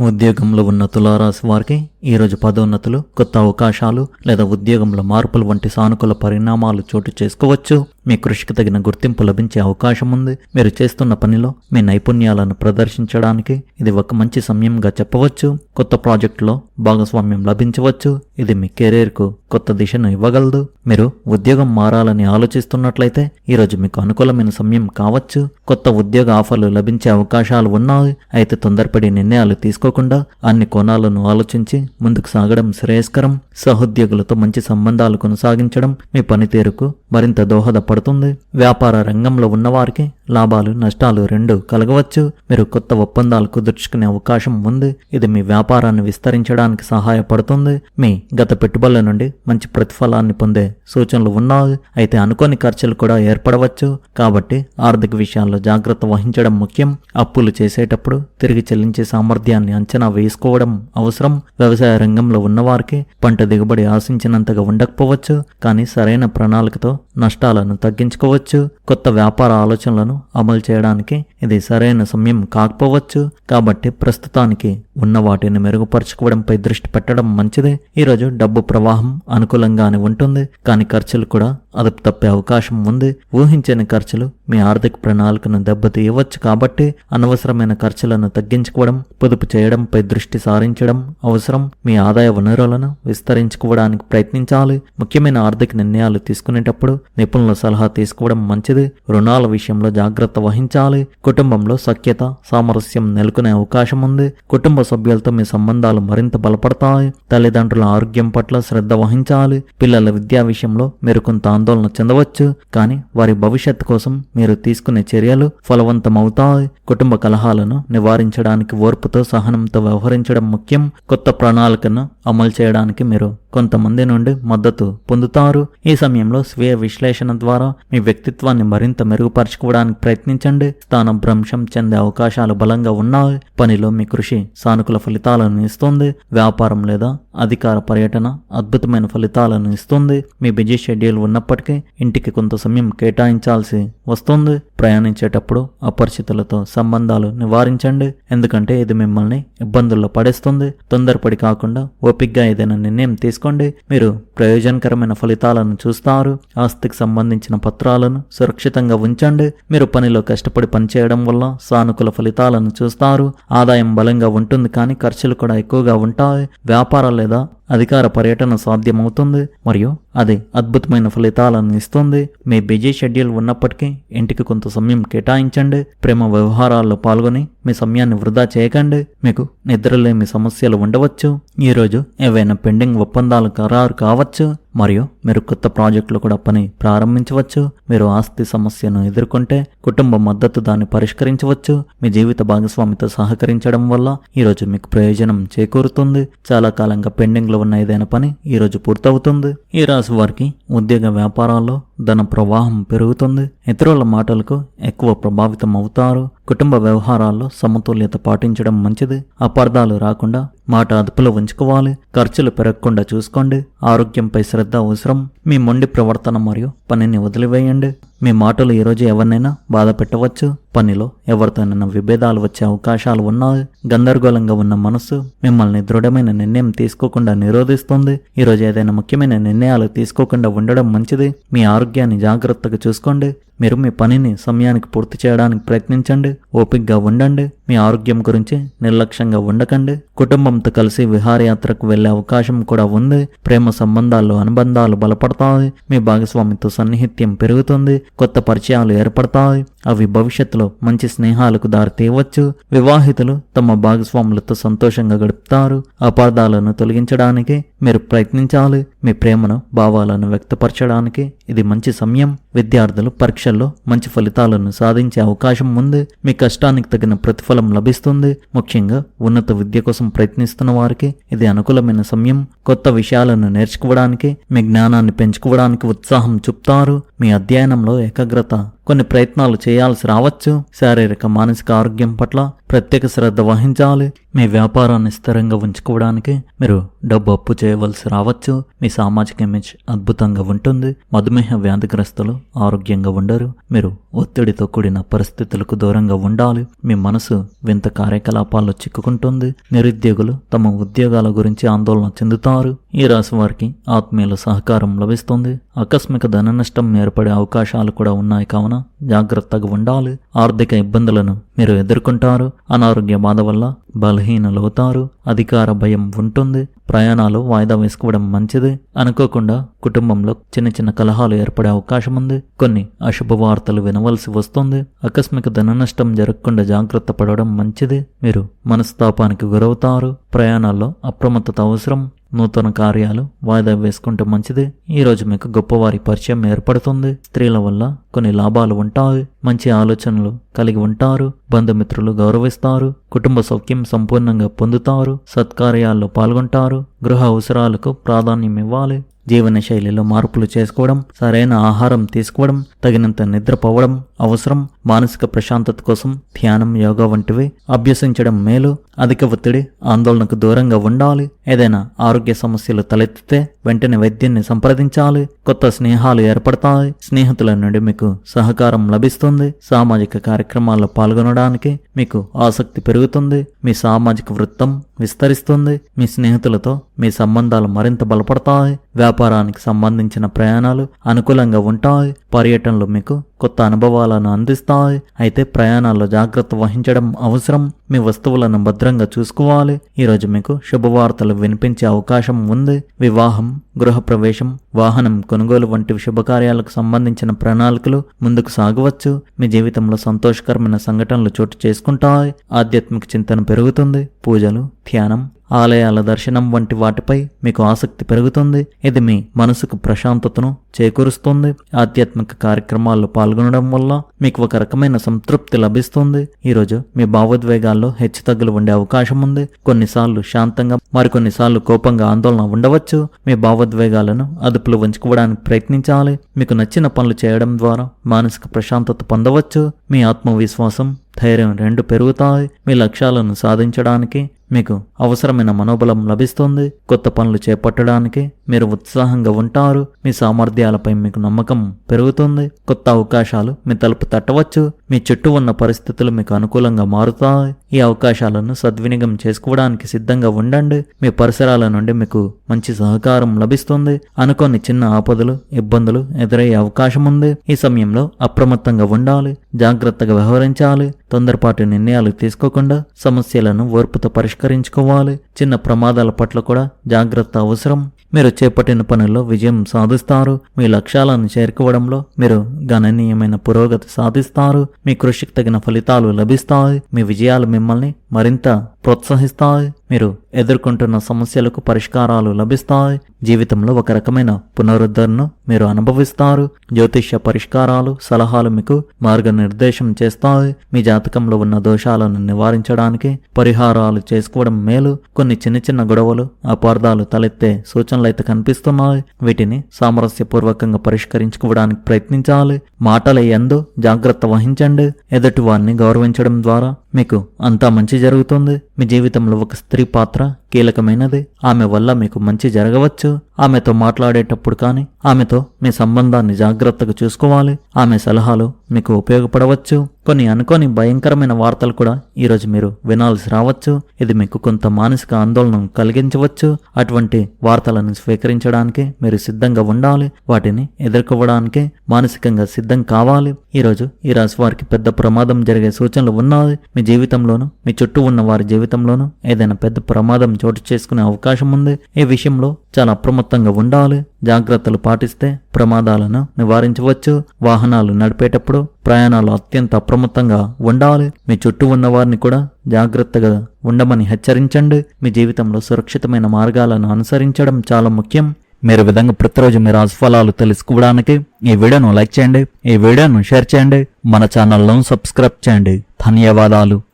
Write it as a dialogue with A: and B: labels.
A: ఉద్యోగంలో ఉన్న తులారాశి వారికి ఈరోజు పదోన్నతులు కొత్త అవకాశాలు లేదా ఉద్యోగంలో మార్పులు వంటి సానుకూల పరిణామాలు చోటు చేసుకోవచ్చు. మీ కృషికి తగిన గుర్తింపు లభించే అవకాశం ఉంది. మీరు చేస్తున్న పనిలో మీ నైపుణ్యాలను ప్రదర్శించడానికి ఇది ఒక మంచి సమయంగా చెప్పవచ్చు. కొత్త ప్రాజెక్టులో భాగస్వామ్యం లభించవచ్చు. ఇది మీ కెరీర్కు కొత్త దిశను ఇవ్వగలదు. మీరు ఉద్యోగం మారాలని ఆలోచిస్తున్నట్లయితే ఈరోజు మీకు అనుకూలమైన సమయం కావచ్చు. కొత్త ఉద్యోగ ఆఫర్లు లభించే అవకాశాలు ఉన్నాయి. అయితే తొందరపడి నిర్ణయాలు తీసుకు తీసుకోకుండా అన్ని కోణాలను ఆలోచించి ముందుకు సాగడం శ్రేయస్కరం. సహోద్యోగులతో మంచి సంబంధాలు కొనసాగించడం మీ పనితీరుకు మరింత దోహదపడుతుంది. వ్యాపార రంగంలో ఉన్నవారికి లాభాలు నష్టాలు రెండు కలగవచ్చు. మీరు కొత్త ఒప్పందాలు కుదుర్చుకునే అవకాశం ఉంది. ఇది మీ వ్యాపారాన్ని విస్తరించడానికి సహాయపడుతుంది. మీ గత పెట్టుబడుల నుండి మంచి ప్రతిఫలాన్ని పొందే సూచనలు ఉన్నాయి. అయితే అనుకోని ఖర్చులు కూడా ఏర్పడవచ్చు. కాబట్టి ఆర్థిక విషయాల్లో జాగ్రత్త వహించడం ముఖ్యం. అప్పులు చేసేటప్పుడు తిరిగి చెల్లించే సామర్థ్యాన్ని అంచనా వేసుకోవడం అవసరం. వ్యవసాయ రంగంలో ఉన్నవారికి పంట దిగుబడి ఆశించినంతగా ఉండకపోవచ్చు కానీ సరైన ప్రణాళికతో నష్టాలను తగ్గించుకోవచ్చు. కొత్త వ్యాపార ఆలోచనలను అమలు చేయడానికి ఇది సరైన సమయం కాకపోవచ్చు. కాబట్టి ప్రస్తుతానికి ఉన్న వాటిని మెరుగుపరచుకోవడంపై దృష్టి పెట్టడం మంచిది. ఈరోజు డబ్బు ప్రవాహం అనుకూలంగానే ఉంటుంది కానీ ఖర్చులు కూడా అదుపు తప్పే అవకాశం ఉంది. ఊహించని ఖర్చులు మీ ఆర్థిక ప్రణాళికను దెబ్బతీయవచ్చు కాబట్టి అనవసరమైన ఖర్చులను తగ్గించుకోవడం పొదుపు చేయడంపై దృష్టి సారించడం అవసరం. మీ ఆదాయ వనరులను విస్తరించుకోవడానికి ప్రయత్నించాలి. ముఖ్యమైన ఆర్థిక నిర్ణయాలు తీసుకునేటప్పుడు నిపుణుల సలహా తీసుకోవడం మంచిది. రుణాల విషయంలో జాగ్రత్త వహించాలి. కుటుంబంలో సఖ్యత సామరస్యం నెలకొనే అవకాశం ఉంది. కుటుంబ సభ్యులతో మీ సంబంధాలు మరింత బలపడతాయి. తల్లిదండ్రుల ఆరోగ్యం పట్ల శ్రద్ధ వహించాలి. పిల్లల విద్యా విషయంలో మీరు కొంత ఆందోళన చెందవచ్చు. కానీ వారి భవిష్యత్తు కోసం మీరు తీసుకునే చర్యలు ఫలవంతమవుతాయి. కుటుంబ కలహాలను నివారించడానికి ఓర్పుతో సహనంతో వ్యవహరించడం ముఖ్యం. కొత్త ప్రణాళికను అమలు చేయడానికి మీరు కొంతమంది నుండి మద్దతు పొందుతారు. ఈ సమయంలో స్వీయ విశ్లేషణ ద్వారా మీ వ్యక్తిత్వాన్ని మరింత మెరుగుపరచుకోవడానికి ప్రయత్నించండి. స్థానభ్రంశం చెందే అవకాశాలు బలంగా ఉన్నాయి. పనిలో మీ కృషి సానుకూల ఫలితాలను ఇస్తుంది. వ్యాపారం లేదా అధికార పర్యటన అద్భుతమైన ఫలితాలను ఇస్తుంది. మీ బిజీ షెడ్యూల్ ఉన్నప్పటికీ ఇంటికి కొంత సమయం కేటాయించాల్సి వస్తుంది. ప్రయాణించేటప్పుడు అపరిచితులతో సంబంధాలు నివారించండి. ఎందుకంటే ఇది మిమ్మల్ని ఇబ్బందుల్లో పడేస్తుంది. తొందరపడి కాకుండా ఓపిగ్గా ఏదైనా నిర్ణయం తీసుకోండి మీరు ప్రయోజనకరమైన ఫలితాలను చూస్తారు. ఆస్తికి సంబంధించిన పత్రాలను సురక్షితంగా ఉంచండి. మీరు పనిలో కష్టపడి పనిచేయడం వల్ల సానుకూల ఫలితాలను చూస్తారు. ఆదాయం బలంగా ఉంటుంది కానీ ఖర్చులు కూడా ఎక్కువగా ఉంటాయి. వ్యాపారం లేదా అధికార పర్యటన సాధ్యమవుతుంది మరియు అది అద్భుతమైన ఫలితాలను ఇస్తుంది. మీ బిజీ షెడ్యూల్ ఉన్నప్పటికీ ఇంటికి కొంత సమయం కేటాయించండి. ప్రేమ వ్యవహారాల్లో పాల్గొని మీ సమయాన్ని వృధా చేయకండి. మీకు నిద్రలేమి సమస్యలు ఉండవచ్చు. ఈరోజు ఏవైనా పెండింగ్ ఒప్పందాలు ఖరారు కావచ్చు. మరియు మీరు కొత్త ప్రాజెక్టులు కూడా పని ప్రారంభించవచ్చు. మీరు ఆస్తి సమస్యను ఎదుర్కొంటే కుటుంబ మద్దతు దాన్ని పరిష్కరించవచ్చు. మీ జీవిత భాగస్వామితో సహకరించడం వల్ల ఈరోజు మీకు ప్రయోజనం చేకూరుతుంది. చాలా కాలంగా పెండింగ్లో ఉన్న ఏదైనా పని ఈరోజు పూర్తవుతుంది. ఈ రాశి వారికి ఉద్యోగ వ్యాపారాల్లో ధన ప్రవాహం పెరుగుతుంది. ఇతరుల మాటలకు ఎక్కువ ప్రభావితం అవుతారు. కుటుంబ వ్యవహారాల్లో సమతుల్యత పాటించడం మంచిది. అపార్థాలు రాకుండా మాట అదుపులో ఉంచుకోవాలి. ఖర్చులు పెరగకుండా చూసుకోండి. ఆరోగ్యంపై శ్రద్ధ అవసరం. మీ మొండి ప్రవర్తన మరియు పనిని వదిలివేయండి. మీ మాటలు ఈరోజు ఎవరినైనా బాధ పెట్టవచ్చు? పనిలో ఎవరితోనైనా విభేదాలు వచ్చే అవకాశాలు ఉన్నా గందరగోళంగా ఉన్న మనస్సు మిమ్మల్ని దృఢమైన నిర్ణయం తీసుకోకుండా నిరోధిస్తుంది. ఈరోజు ఏదైనా ముఖ్యమైన నిర్ణయాలు తీసుకోకుండా ఉండడం మంచిది. మీ ఆరోగ్యాన్ని జాగ్రత్తగా చూసుకోండి. మీరు మీ పనిని సమయానికి పూర్తి చేయడానికి ప్రయత్నించండి ఓపికగా ఉండండి మీ ఆరోగ్యం గురించి నిర్లక్ష్యంగా ఉండకండి. కుటుంబంతో కలిసి విహారయాత్రకు వెళ్ళే అవకాశం కూడా ఉంది. ప్రేమ సంబంధాలు అనుబంధాలు బలపడతాయి. మీ భాగస్వామితో సన్నిహిత్యం పెరుగుతుంది. కొత్త పరిచయాలు ఏర్పడతాయి. అవి భవిష్యత్తులో మంచి స్నేహాలకు దారితీయవచ్చు. వివాహితులు తమ భాగస్వాములతో సంతోషంగా గడుపుతారు. అపార్థాలను తొలగించడానికి మీరు ప్రయత్నించాలి. మీ ప్రేమను భావాలను వ్యక్తపరచడానికి ఇది మంచి సమయం. విద్యార్థులు పరీక్షల్లో మంచి ఫలితాలను సాధించే అవకాశం ఉంది. మీ కష్టానికి తగిన ప్రతిఫలం లభిస్తుంది. ముఖ్యంగా ఉన్నత విద్య కోసం ప్రయత్నిస్తున్న వారికి ఇది అనుకూలమైన సమయం. కొత్త విషయాలను నేర్చుకోవడానికి మీ జ్ఞానాన్ని పెంచుకోవడానికి ఉత్సాహం చూపుతారు. మీ అధ్యయనంలో ఏకాగ్రత కొన్ని ప్రయత్నాలు చేయాల్సి రావచ్చు. శారీరక మానసిక ఆరోగ్యం పట్ల ప్రత్యేక శ్రద్ధ వహించాలి. మీ వ్యాపారాన్ని స్థిరంగా ఉంచుకోవడానికి మీరు డబ్బు అప్పు చేయవలసి రావచ్చు. మీ సామాజిక ఇమేజ్ అద్భుతంగా ఉంటుంది. మధుమేహ వ్యాధిగ్రస్తులు ఆరోగ్యంగా ఉండరు. మీరు ఒత్తిడితో కూడిన పరిస్థితులకు దూరంగా ఉండాలి. మీ మనసు వింత కార్యకలాపాల్లో చిక్కుకుంటుంది. నిరుద్యోగులు తమ ఉద్యోగాల గురించి ఆందోళన చెందుతారు. ఈ రాశి వారికి ఆత్మీయుల సహకారం లభిస్తుంది. ఆకస్మిక ధన నష్టం ఏర్పడే అవకాశాలు కూడా ఉన్నాయి కావున జాగ్రత్తగా ఉండాలి. ఆర్థిక ఇబ్బందులను మీరు ఎదుర్కొంటారు. అనారోగ్య బాధ వల్ల బలహీన బలహీనలవుతారు. అధికార భయం ఉంటుంది. ప్రయాణాలు వాయిదా వేసుకోవడం మంచిది. అనుకోకుండా కుటుంబంలో చిన్న చిన్న కలహాలు ఏర్పడే అవకాశం ఉంది కొన్ని అశుభ వార్తలు వినవలసి వస్తుంది. ఆకస్మిక ధన నష్టం జరగకుండా జాగ్రత్త పడడం మంచిది. మీరు మనస్తాపానికి గురవుతారు. ప్రయాణాల్లో అప్రమత్తత అవసరం. నూతన కార్యాలు వాయిదా వేసుకుంటే మంచిది. ఈ రోజు మీకు గొప్పవారి పరిచయం ఏర్పడుతుంది. స్త్రీల వల్ల కొన్ని లాభాలు ఉంటాయి. మంచి ఆలోచనలు కలిగి ఉంటారు. బంధుమిత్రులు గౌరవిస్తారు. కుటుంబ సౌఖ్యం సంపూర్ణంగా పొందుతారు. సత్కార్యాల్లో పాల్గొంటారు. గృహ అవసరాలకు ప్రాధాన్యం ఇవ్వాలి. జీవన శైలిలో మార్పులు చేసుకోవడం సరైన ఆహారం తీసుకోవడం తగినంత నిద్రపోవడం అవసరం. మానసిక ప్రశాంతత కోసం ధ్యానం యోగా వంటివి అభ్యసించడం మేలు. అధిక ఒత్తిడి ఆందోళనకు దూరంగా ఉండాలి. ఏదైనా ఆరోగ్య సమస్యలు తలెత్తితే వెంటనే వైద్యున్ని సంప్రదించాలి. కొత్త స్నేహాలు ఏర్పడతాయి. స్నేహితుల నుండి మీకు సహకారం లభిస్తుంది. సామాజిక కార్యక్రమాల్లో పాల్గొనడానికి మీకు ఆసక్తి పెరుగుతుంది. మీ సామాజిక వృత్తం విస్తరిస్తుంది. మీ స్నేహితులతో మీ సంబంధాలు మరింత బలపడతాయి. వ్యాపారానికి సంబంధించిన ప్రయాణాలు అనుకూలంగా ఉంటాయి. పర్యటనలు మీకు కొత్త అనుభవాలను అందిస్తాయి. అయితే ప్రయాణాల్లో జాగ్రత్త వహించడం అవసరం. మీ వస్తువులను భద్రంగా చూసుకోవాలి. ఈరోజు మీకు శుభవార్తలు వినిపించే అవకాశం ఉంది. వివాహం గృహప్రవేశం వాహనం కొనుగోలు వంటి శుభకార్యాలకు సంబంధించిన ప్రణాళికలు ముందుకు సాగవచ్చు. మీ జీవితంలో సంతోషకరమైన సంఘటనలు చోటు చేసుకుంటాయి. ఆధ్యాత్మిక చింతన పెరుగుతుంది. పూజలు ధ్యానం ఆలయాల దర్శనం వంటి వాటిపై మీకు ఆసక్తి పెరుగుతుంది. ఇది మీ మనసుకు ప్రశాంతతను చేకూరుస్తుంది. ఆధ్యాత్మిక కార్యక్రమాల్లో పాల్గొనడం వల్ల మీకు ఒక రకమైన సంతృప్తి లభిస్తుంది. ఈరోజు మీ భావోద్వేగాలు హెచ్చు హెచ్చుతగ్గులు ఉండే అవకాశం ఉంది. కొన్నిసార్లు శాంతంగా మరికొన్నిసార్లు కోపంగా ఆందోళన ఉండవచ్చు. మీ భావోద్వేగాలను అదుపులో ఉంచుకోవడానికి ప్రయత్నించాలి. మీకు నచ్చిన పనులు చేయడం ద్వారా మానసిక ప్రశాంతత పొందవచ్చు. మీ ఆత్మవిశ్వాసం ధైర్యం రెండు పెరుగుతాయి. మీ లక్ష్యాలను సాధించడానికి మీకు అవసరమైన మనోబలం లభిస్తుంది. కొత్త పనులు చేపట్టడానికి మీరు ఉత్సాహంగా ఉంటారు. మీ సామర్థ్యాలపై మీకు నమ్మకం పెరుగుతుంది. కొత్త అవకాశాలు మీ తలుపు తట్టవచ్చు. మీ చుట్టూ ఉన్న పరిస్థితులు మీకు అనుకూలంగా మారుతాయి. ఈ అవకాశాలను సద్వినియోగం చేసుకోవడానికి సిద్ధంగా ఉండండి. మీ పరిసరాల నుండి మీకు మంచి సహకారం లభిస్తుంది. అనుకోని చిన్న ఆపదలు ఇబ్బందులు ఎదురయ్యే అవకాశం ఉంది. ఈ సమయంలో అప్రమత్తంగా ఉండాలి. జాగ్రత్తగా వ్యవహరించాలి. తొందరపాటు నిర్ణయాలు తీసుకోకుండా సమస్యలను ఓర్పుతో పరిష్కరించుకోవాలి. చిన్న ప్రమాదాల పట్ల కూడా జాగ్రత్త అవసరం. మీరు చేపట్టిన పనుల్లో విజయం సాధిస్తారు. మీ లక్ష్యాలను చేరుకోవడంలో మీరు గణనీయమైన పురోగతి సాధిస్తారు. మీ కృషికి తగిన ఫలితాలు లభిస్తాయి. మీ విజయాలు మిమ్మల్ని మరింత ప్రోత్సహిస్తాయి. మీరు ఎదుర్కొంటున్న సమస్యలకు పరిష్కారాలు లభిస్తాయి. జీవితంలో ఒక రకమైన పునరుద్ధరణను మీరు అనుభవిస్తారు. జ్యోతిష్య పరిష్కారాలు సలహాలు మీకు మార్గనిర్దేశం చేస్తాయి. మీ జాతకంలో ఉన్న దోషాలను నివారించడానికి పరిహారాలు చేసుకోవడం మేలు. కొన్ని చిన్న చిన్న గొడవలు అపార్థాలు తలెత్తే సూచనలు అయితే కనిపిస్తున్నాయి. వీటిని సామరస్యపూర్వకంగా పరిష్కరించుకోవడానికి ప్రయత్నించాలి. మాటల ఎందు జాగ్రత్త వహించండి. ఎదుటివారిని గౌరవించడం ద్వారా మీకు అంతా మంచి జరుగుతుంది. మీ జీవితంలో ఒక స్త్రీ పాత్ర కీలకమైనది. ఆమె వల్ల మీకు మంచి జరగవచ్చు. ఆమెతో మాట్లాడేటప్పుడు కానీ ఆమెతో మీ సంబంధాన్ని జాగ్రత్తగా చూసుకోవాలి. ఆమె సలహాలు మీకు ఉపయోగపడవచ్చు. కొన్ని అనుకోని భయంకరమైన వార్తలు కూడా ఈరోజు మీరు వినాల్సి రావచ్చు. ఇది మీకు కొంత మానసిక ఆందోళన కలిగించవచ్చు. అటువంటి వార్తలను స్వీకరించడానికి మీరు సిద్ధంగా ఉండాలి. వాటిని ఎదుర్కోవడానికి మానసికంగా సిద్ధం కావాలి. ఈరోజు ఈ రాశి వారికి పెద్ద ప్రమాదం జరిగే సూచనలు ఉన్నాయి. మీ జీవితంలోనూ మీ చుట్టూ ఉన్న వారి జీవితంలోనూ ఏదైనా పెద్ద ప్రమాదం చోటు చేసుకునే అవకాశం ఉంది. ఈ విషయంలో చాలా అప్రమత్తంగా ఉండాలి. జాగ్రత్తలు పాటిస్తే ప్రమాదాలను నివారించవచ్చు. వాహనాలు నడిపేటప్పుడు ప్రయాణాలు అత్యంత అప్రమత్తంగా ఉండాలి. మీ చుట్టూ ఉన్న వారిని కూడా జాగ్రత్తగా ఉండమని హెచ్చరించండి. మీ జీవితంలో సురక్షితమైన మార్గాలను అనుసరించడం చాలా ముఖ్యం. మీరు విధంగా ప్రతిరోజు మీ రాశిఫలాలు తెలుసుకోవడానికి ఈ వీడియోను లైక్ చేయండి. ఈ వీడియోను షేర్ చేయండి. మన ఛానల్ను సబ్స్క్రైబ్ చేయండి. ధన్యవాదాలు.